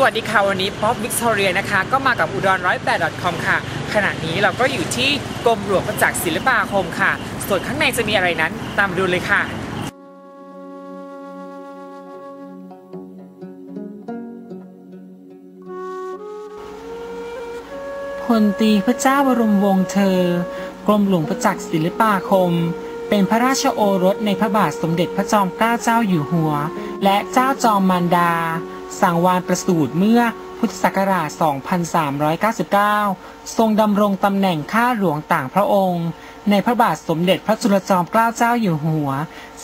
สวัสดีค่ะวันนี้ป๊อปวิกตอเรียนะคะ ก็มากับอุดรร้อยแปด .com ค่ะ ขณะนี้เราก็อยู่ที่กรมหลวงประจักษ์ศิลปาคมค่ะ ส่วนข้างในจะมีอะไรนั้นตามดูเลยค่ะพลตีพระเจ้าบรมวงศ์เธอ กรมหลวงประจักษ์ศิลปาคม เป็นพระราชโอรสในพระบาทสมเด็จพระจอมเกล้าเจ้าอยู่หัว และเจ้าจอมมารดา สังวานประสูติเมื่อพุทธศักราช 2399 ทรงดำรงตำแหน่งข้าหลวงต่างพระองค์ ในพระบาทสมเด็จพระจุลจอมเกล้าเจ้าอยู่หัว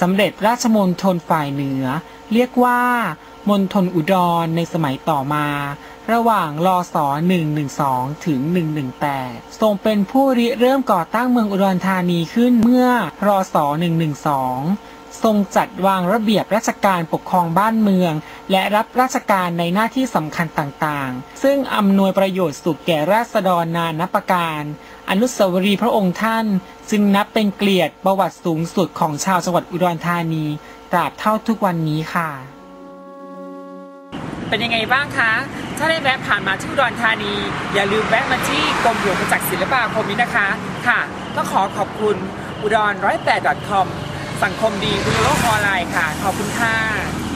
สำเร็จราชมณฑลฝ่ายเหนือ เรียกว่ามณฑลอุดรในสมัยต่อมา ระหว่างรศ112 ถึง 118 ทรงเป็นผู้ริเริ่มก่อตั้งเมืองอุดรธานีขึ้นเมื่อรศ112 ทรงจัดวางระเบียบราชการปกครองบ้านเมือง และรับราชการในหน้าที่สำคัญต่างๆ ซึ่งอำนวยประโยชน์สุขแก่ราษฎรนานับประการ อนุสาวรีย์พระองค์ท่าน จึงนับเป็นเกียรติประวัติสูงสุดของชาวจังหวัดอุดรธานีตราบเท่าทุกวันนี้ค่ะ เป็นยังไงบ้างคะ ถ้าได้แวะผ่านมาที่อุดรธานี อย่าลืมแวะมาที่กรมหลวงประจักษ์ศิลปาคมนี้นะคะ ค่ะ ต้องขอขอบคุณอุดรร้อยแปด .com สังคมดีวิดีโอออนไลน์ค่ะ ขอบคุณค่ะ